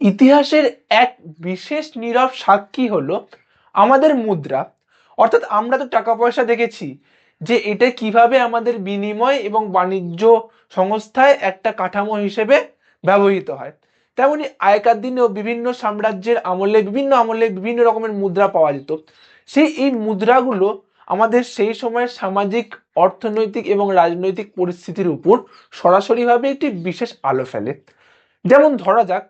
ইতিহাসের এক বিশেষ নীরব সাক্ষী হলো আমাদের মুদ্রা। অর্থাৎ আমরা তো টাকা পয়সা দেখেছি যে এটা কীভাবে আমাদের বিনিময় এবং বাণিজ্য সংস্থায় একটা কাঠামো হিসেবে ব্যবহৃত হয়। তেমনি আগেকার দিনেও বিভিন্ন সাম্রাজ্যের আমলে, বিভিন্ন আমলে বিভিন্ন রকমের মুদ্রা পাওয়া যেত। সেই এই মুদ্রাগুলো আমাদের সেই সময়ের সামাজিক, অর্থনৈতিক এবং রাজনৈতিক পরিস্থিতির উপর সরাসরিভাবে একটি বিশেষ আলো ফেলে। যেমন ধরা যাক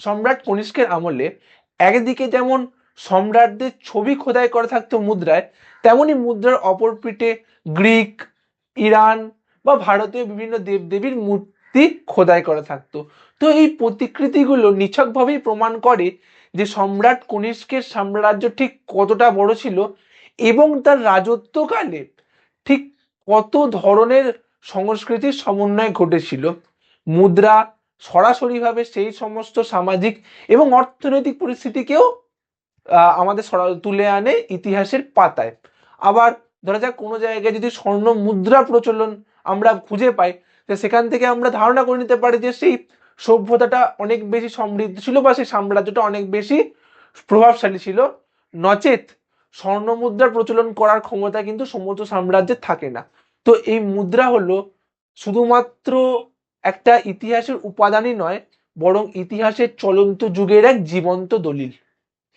সম্রাট কনিষ্কের আমলে একদিকে যেমন সম্রাটদের ছবি খোদাই করা থাকতো মুদ্রায়, তেমনি মুদ্রার অপর পিঠে গ্রিক, ইরান বা ভারতীয় বিভিন্ন দেবদেবীর মূর্তি খোদাই করা থাকতো। তো এই প্রতিকৃতিগুলো নিছকভাবেই প্রমাণ করে যে সম্রাট কনিষ্কের সাম্রাজ্য ঠিক কতটা বড় ছিল এবং তার রাজত্বকালে ঠিক কত ধরনের সংস্কৃতির সমন্বয় ঘটেছিল। মুদ্রা সরাসরিভাবে সেই সমস্ত সামাজিক এবং অর্থনৈতিক পরিস্থিতিকেও আমাদের সরা- তুলে আনে ইতিহাসের পাতায়। আবার ধরা যাক কোনো জায়গায় যদি স্বর্ণ মুদ্রা প্রচলন আমরা খুঁজে পাই, তো সেখান থেকে আমরা ধারণা করে নিতে পারি যে সেই সভ্যতাটা অনেক বেশি সমৃদ্ধ ছিল বা সেই সাম্রাজ্যটা অনেক বেশি প্রভাবশালী ছিল। নচেত স্বর্ণ মুদ্রার প্রচলন করার ক্ষমতা কিন্তু সমস্ত সাম্রাজ্যের থাকে না। তো এই মুদ্রা হলো শুধুমাত্র একটা ইতিহাসের উপাদানই নয় বরং ইতিহাসের চলন্ত যুগের এক জীবন্ত দলিল।